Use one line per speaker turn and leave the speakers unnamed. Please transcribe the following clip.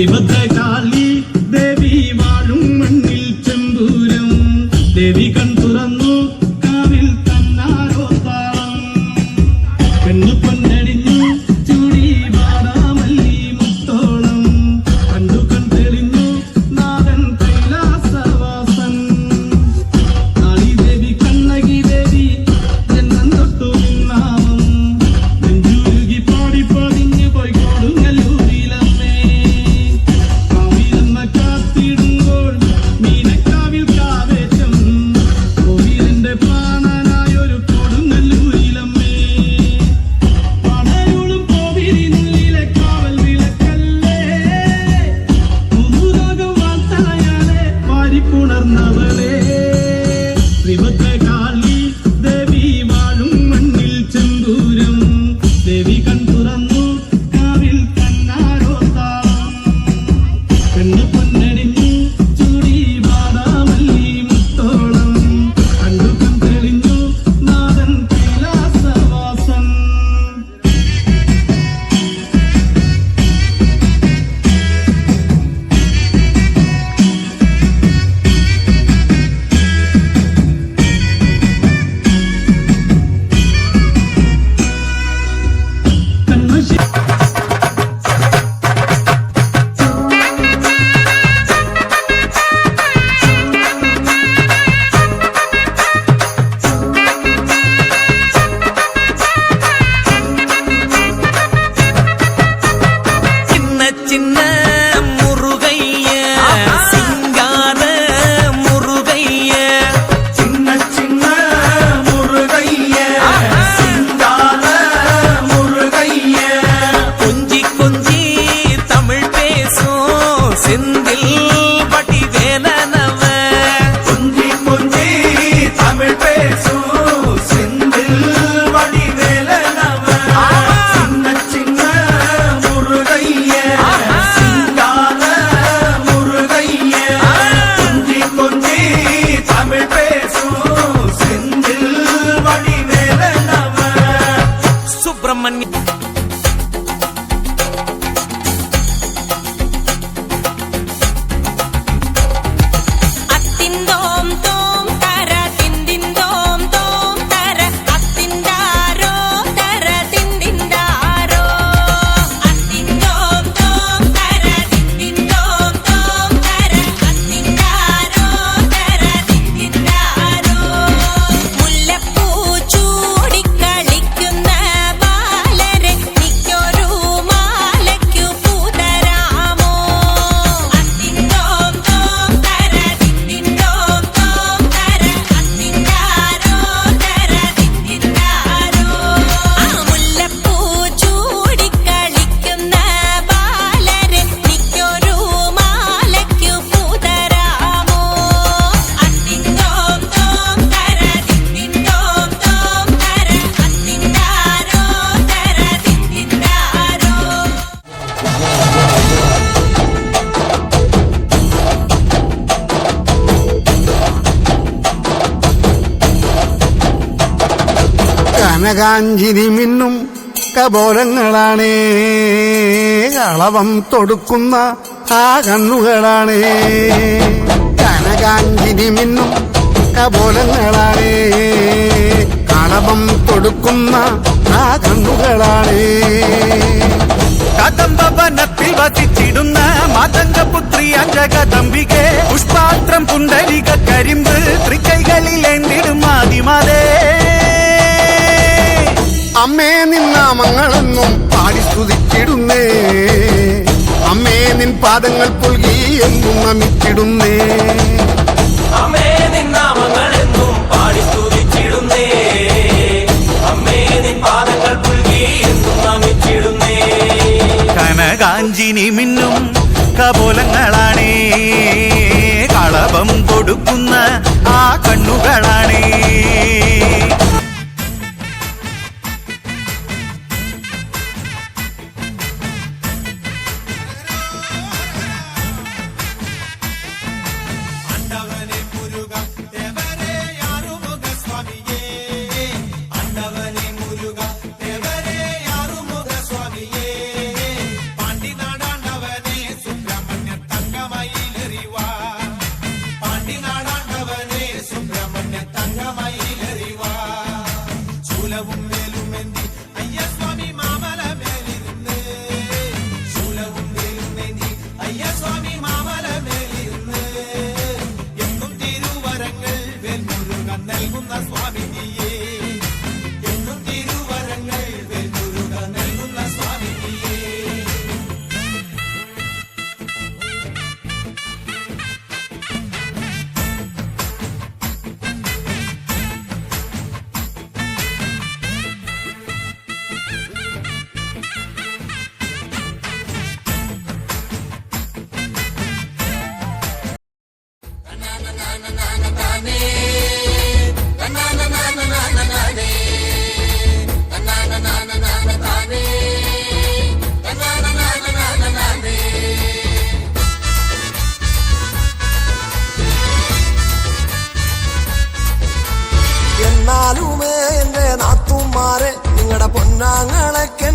ദൈവത്തെ
കനകാഞ്ചിരി മിന്നും കബോലങ്ങളാണേ. അളവം തൊടുക്കുന്ന ആ കണ്ണുകളാണേ. കനകാഞ്ചിരി മിന്നും കബോലങ്ങളാണേ. അളവം തൊടുക്കുന്ന ആ കണ്ണുകളാണേ.
കദംബവനത്തിൽ വസിച്ചിടുന്ന മാതംഗപുത്രി അഞ്ചകദംബികെ പുഷ്പാത്രം പുണ്ടരിക കരിമ്പ് തൃക്കൈകളിലേന്തിടും ആദിമതേ.
അമ്മേ നിന്നാമങ്ങളെന്നും പാടി സ്തുതിച്ചിടുന്നേ. അമ്മേ നിൻ പാദങ്ങൾ പുൽകി എന്നും നമിച്ചിടുന്നേ.
അമ്മേ പാടി സ്തുതിച്ചിടുന്നേ. അമ്മേ നിൻ പാദങ്ങൾ പുൽകി
എന്നും നമിച്ചിടുന്നേ. കനകാഞ്ചിനി മിന്നും കപോലങ്ങളാണ്.
എന്നാലുമേ എന്റെ നാത്തുമാരെ നിങ്ങളുടെ പൊന്നാങ്ങളെക്കെന്നെ